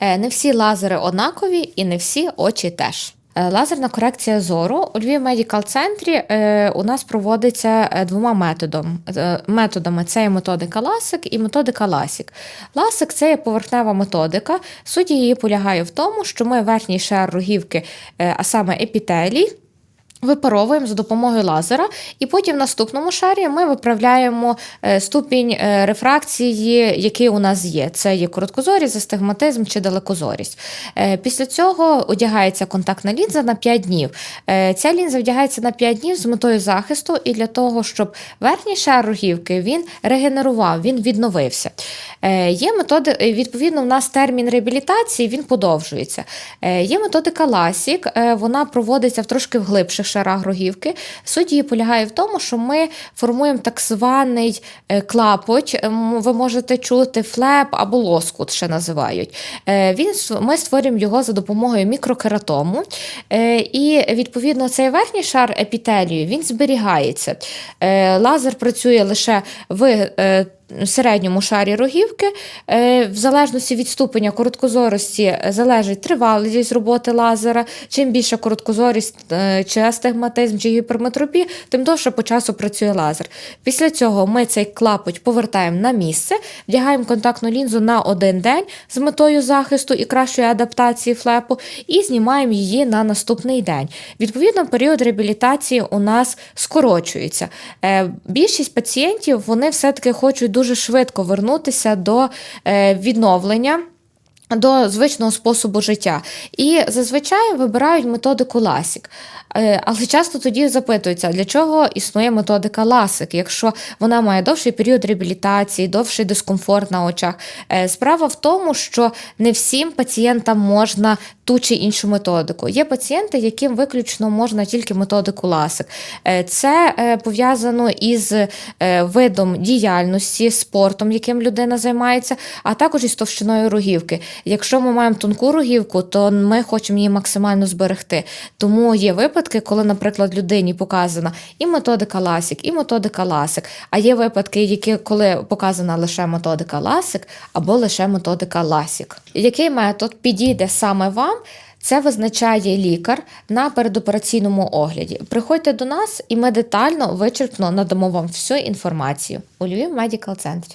Е, Не всі лазери однакові і не всі очі теж. Е, Лазерна корекція зору у Львів Медікал Центрі у нас проводиться е, двома методом, методами: це є методика ласик і методика ласік. Ласик це є поверхнева методика. Суть її полягає в тому, що ми верхній шар рогівки, а саме епітелій, Випаровуємо за допомогою лазера, і потім в наступному шарі ми виправляємо е, ступінь е, рефракції, який у нас є. Це є короткозорість, астигматизм чи далекозорість. Е, Після цього одягається контактна лінза на 5 днів. Ця лінза вдягається на 5 днів з метою захисту і для того, щоб верхній шар рогівки він регенерував, він відновився. Є методи, відповідно, у нас термін реабілітації він подовжується. Є методика е, вона проводиться в трошки в глибших шарах рогівки. Суть її полягає в тому, що ми формуємо так званий е, клапоть. Ем, Ви можете чути флеп або лоскут, ще називають. Е, Він ми створюємо його за допомогою мікрокератому. Е, І відповідно цей верхній шар епітелію він зберігається. Лазер працює лише в середньому шарі рогівки. Е, В залежності від ступеня короткозорості е, залежить тривалість роботи лазера. Чим більша короткозорість, е, чи астигматизм, чи гіперметропія, тим довше по часу працює лазер. Після цього ми цей клапоть повертаємо на місце, вдягаємо контактну лінзу на один день з метою захисту і кращої адаптації флепу, і знімаємо її на наступний день. Відповідно, період реабілітації у нас скорочується. Більшість пацієнтів вони все-таки хочуть дуже швидко вернутися до е, відновлення. До звичного способу життя. І зазвичай вибирають методику ласік. Е, Але часто тоді запитуються, для чого існує методика ласик, якщо вона має довший період реабілітації, довший дискомфорт на очах. Е, Справа в тому, що не всім пацієнтам можна ту чи іншу методику. Є пацієнти, яким виключно можна тільки методику ласик. Е, Це пов'язано із видом діяльності, спортом, яким людина займається, а також із товщиною рогівки. Якщо ми маємо тонку рогівку, то ми хочемо її максимально зберегти. Тому є випадки, коли, наприклад, людині показана і методика ласик, і методика ласик. А є випадки, які коли показана лише методика ласик або лише методика ласік. Який метод підійде саме вам? Це визначає лікар на передопераційному огляді. Приходьте до нас, і ми детально вичерпно надамо вам всю інформацію у Львів Медікал Центрі.